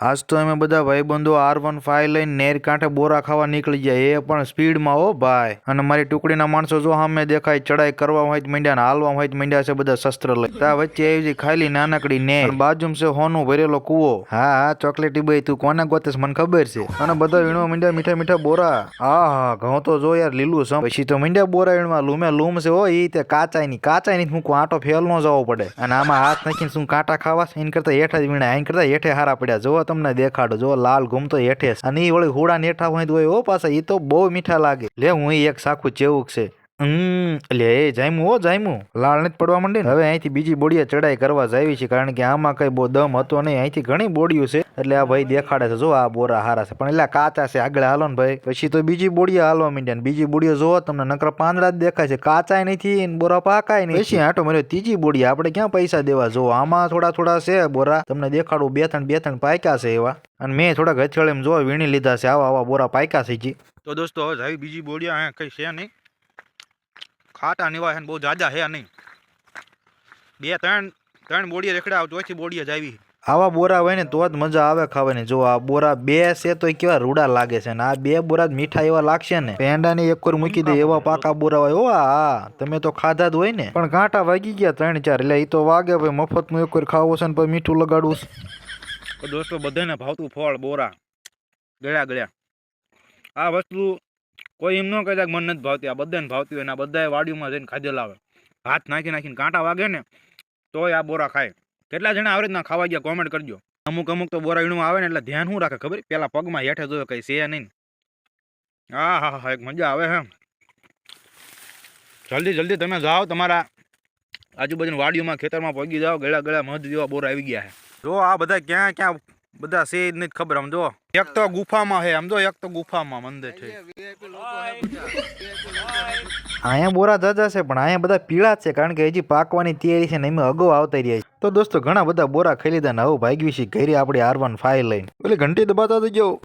આજ તો અમે બધા ભાઈબંધો આર વન ફાઈવ લઈને નેર કાંઠે બોરા ખાવા નીકળી જાય એ પણ સ્પીડમાં હો ભાઈ. અને મારી ટુકડીના માણસો જો સામે દેખાય ચડાઈ કરવા હોય મંડ્યા ને હાલવા હોય માંડ્યા છે બધા શસ્ત્ર લઈ તા વચ્ચે છે ખાલી નાનકડી ને બાજુમાં છે હોનું ભરેલો કુવો. હા હા, ચોકલેટી ભાઈ તું કોને ગોતેસ મને ખબર છે? અને બધા વીણવા માંડ્યા મીઠા મીઠા બોરા. હા હા, ઘઉં તો જો યાર, લીલું સમ પછી તો માંડ્યા બોરા વીણવા લૂમે, લૂમ છે હો, ઈ તે કાચાઈ ની કાચાઈ ની હું આટો ફેલ નો જવો પડે. અને આમાં હાથ નાખીને શું કાંટા ખાવા? એન કરતા હેઠા જ વીણા એના કરતા હેઠે હારા પડ્યા. જો તમને દેખાડો. જો લાલ ઘૂમતો હેઠે. અને એ વળી હુડા નેઠા હોય તો હોય ઓ પાછા ઈ તો બહુ મીઠા લાગે. લે હું એક સાખું ચેવું છે. હમ લે એ જાયમું, હો જાયમું. લાળ નથી પડવા માંડી હવે અહીંથી બીજી બોડીએ ચડાઈ કરવા જાવી છે, કારણ કે આમાં કઈ બહુ દમ હતો નહીં. અહીંથી ઘણી બોડીઓ છે, એટલે આ ભાઈ દેખાડે છે, જો આ બોરા હારા છે. પણ એટલે કાચા છે, આગળ હાલો ને ભાઈ. પછી તો બીજી બોડીએ હાલવા માંડ્યા ને, બીજી બોડીઓ જોવો તમને નકર પાંદડા જ દેખાય છે. કાચાય નથી બોરા પાકાય નહીં. પછી આટો મળ્યો ત્રીજી બોડી આપણે ક્યાં પૈસા દેવા? જો આમાં થોડા થોડા છે બોરા. તમને દેખાડું, બે ત્રણ બે ત્રણ પાક્યા છે એવા. અને મેં થોડાક હથિયાળ એમ જોવા વીણી લીધા છે, આવા આવા બોરા પાક્યા છે જી. તો દોસ્તો, હવે આવી બીજી બોડીયા અહીંયા કઈ છે નહીં. ખાટા નિવા છે બહુ જાજા હે નહીં. બે ત્રણ ત્રણ બોડીએ રેખડા ચોથી બોડીએ જ આવી. આવા બોરા હોય ને તો જ મજા આવે ખાવાની. જો આ બોરા બે છે તો કેવા રૂડા લાગે છે ને. આ બે બોરા જ મીઠા એવા લાગશે ને. પેંડા ને એક વાર મૂકી દે એવા પાકા બોરા હોય. ઓવા હા તમે તો ખાધા જ હોય ને. પણ કાંટા વાગી ગયા ત્રણ ચાર. એટલે એ તો વાગે ભાઈ મફતનું એક વાર ખાવો છે ને પછી મીઠું લગાડવું છે. દોસ્તો બધાને ભાવતું ફળ બોરા. ગળ્યા ગળ્યા. આ વસ્તુ કોઈ એમ ન કહેતા મને નથી ભાવતી, આ બધાને ભાવતી હોય ને આ બધાએ વાડીઓમાં જઈને ખાધેલા આવે. હાથ નાખી નાખીને કાંટા વાગે ને તોય આ બોરા ખાય. કેટલા જણા આવી રીતના ખાવા ગયા કોમેન્ટ કરજો. અમુક અમુક તો બોરા વીણું આવે ને એટલે ધ્યાન શું રાખે ખબર? પેલા પગમાં હેઠે જોયો કઈ છે નહીં હા હા હા, એક મજા આવે હે. જલ્દી જલ્દી તમે જાઓ, તમારા આજુબાજુ વાડીઓમાં ખેતરમાં પગી જાઓ, ગળા ગળા મધ જેવા બોર આવી ગયા છે જો આ બધા ક્યાં ક્યાં બધા છે જ નથી ખબર, આમ જો. એક તો ગુફામાં છે સમજો એક તો ગુફામાં મંદિર છે. અહીંયા બોરા જાજા છે, પણ અહીંયા બધા પીળા છે, કારણ કે હજી પાકવાની તૈયારી છે ને એમાં અગાઉ આવતા રહ્યા છે. તો દોસ્તો, ઘણા બધા બોરા ખાઈ લીધા ને હવે ભાગવી છે, ઘરે આપણે આર વન ફાઈવ લઈને. એટલે ઘંટી દબાતા જાઓ